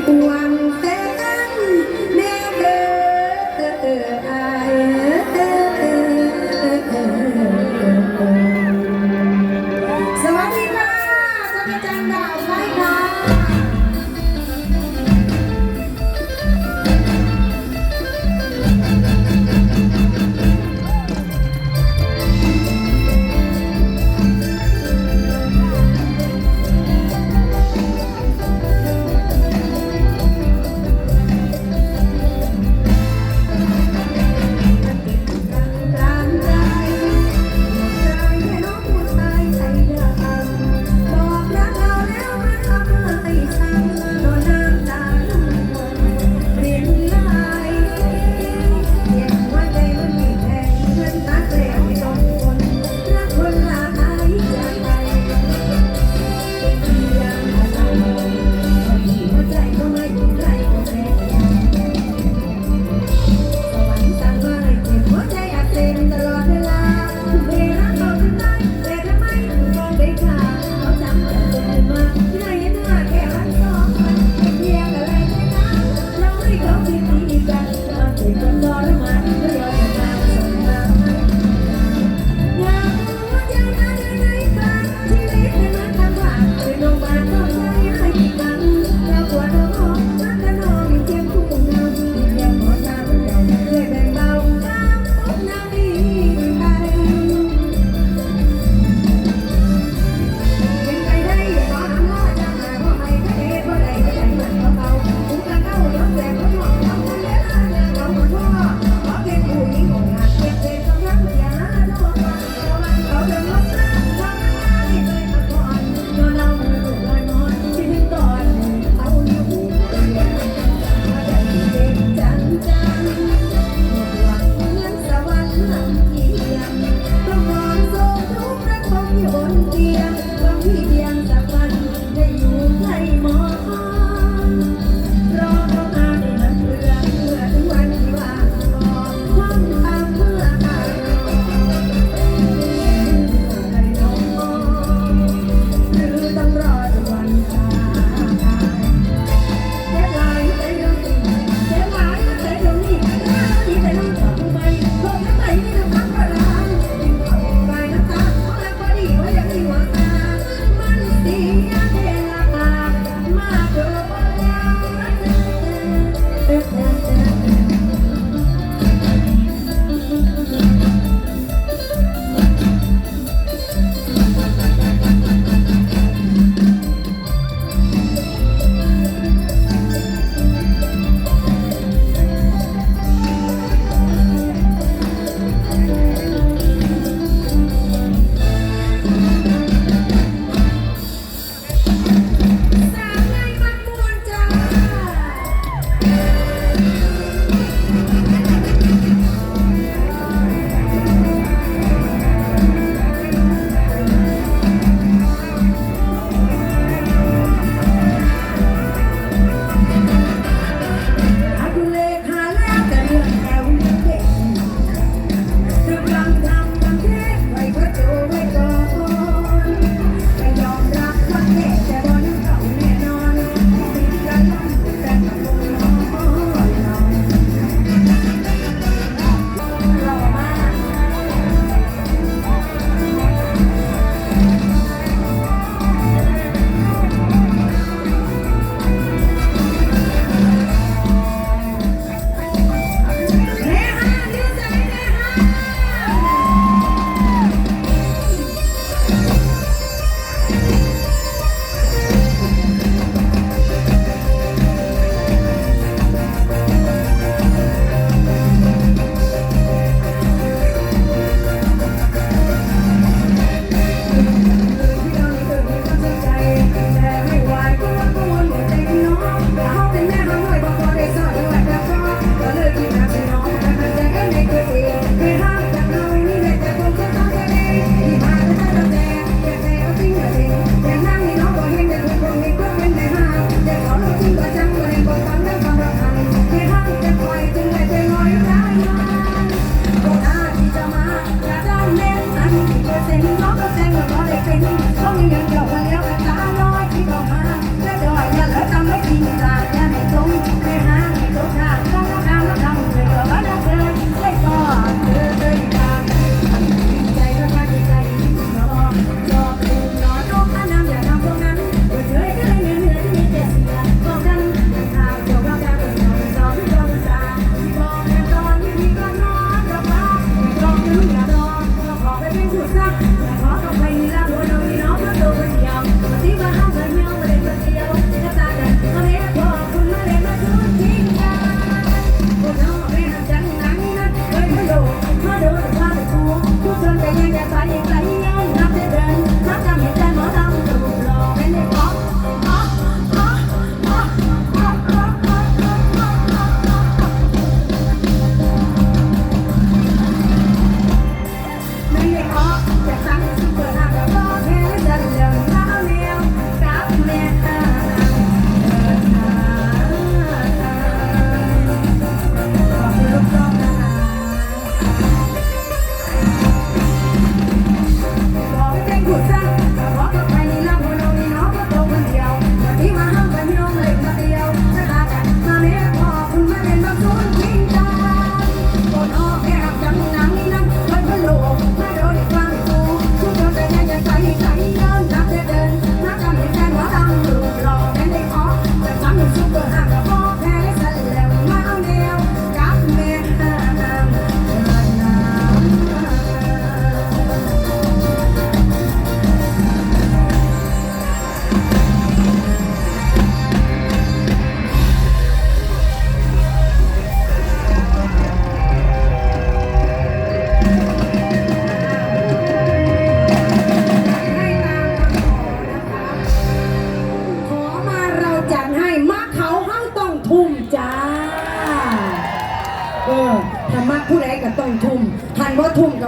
continua Come on, come on.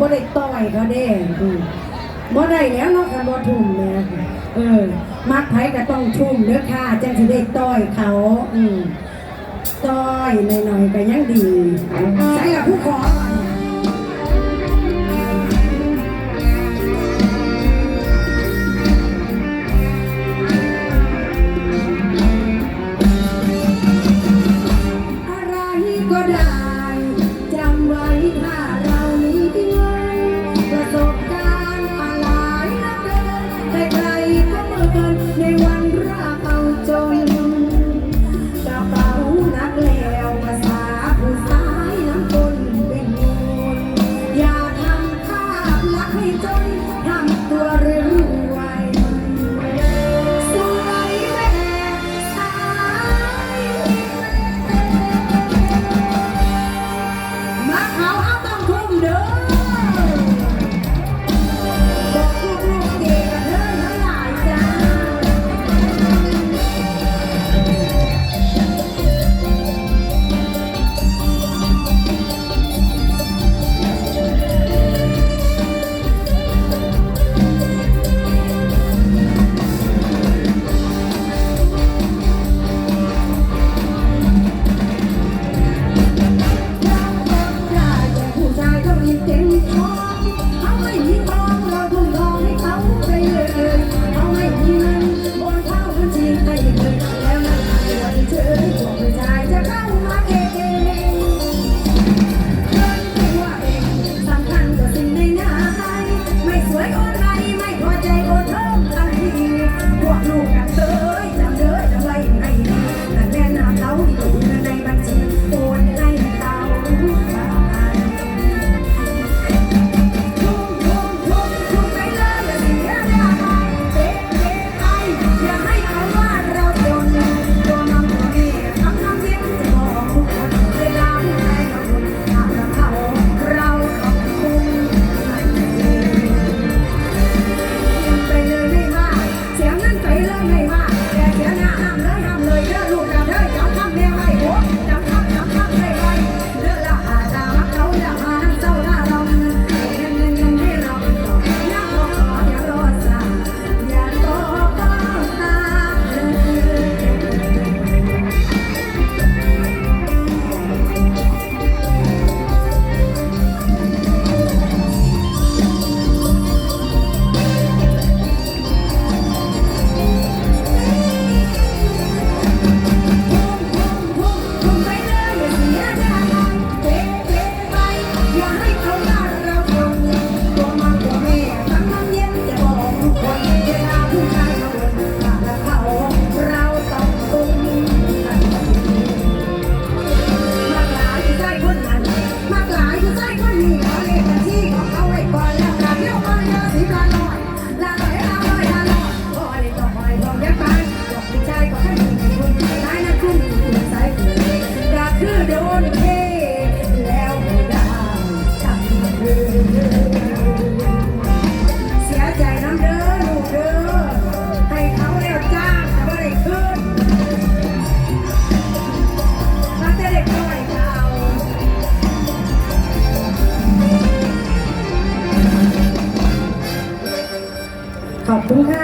บ่ได้ต่อยเขาเด้บ่ได้แล้วเนาะคันบ่ทุ่มเนี่เออมักไผก็ต้องทุ่มเด้อค่ะจังสิได้ต่อยเขา อืมต่อยหน่อยๆก็ยังดีใช่กับผู้ขอ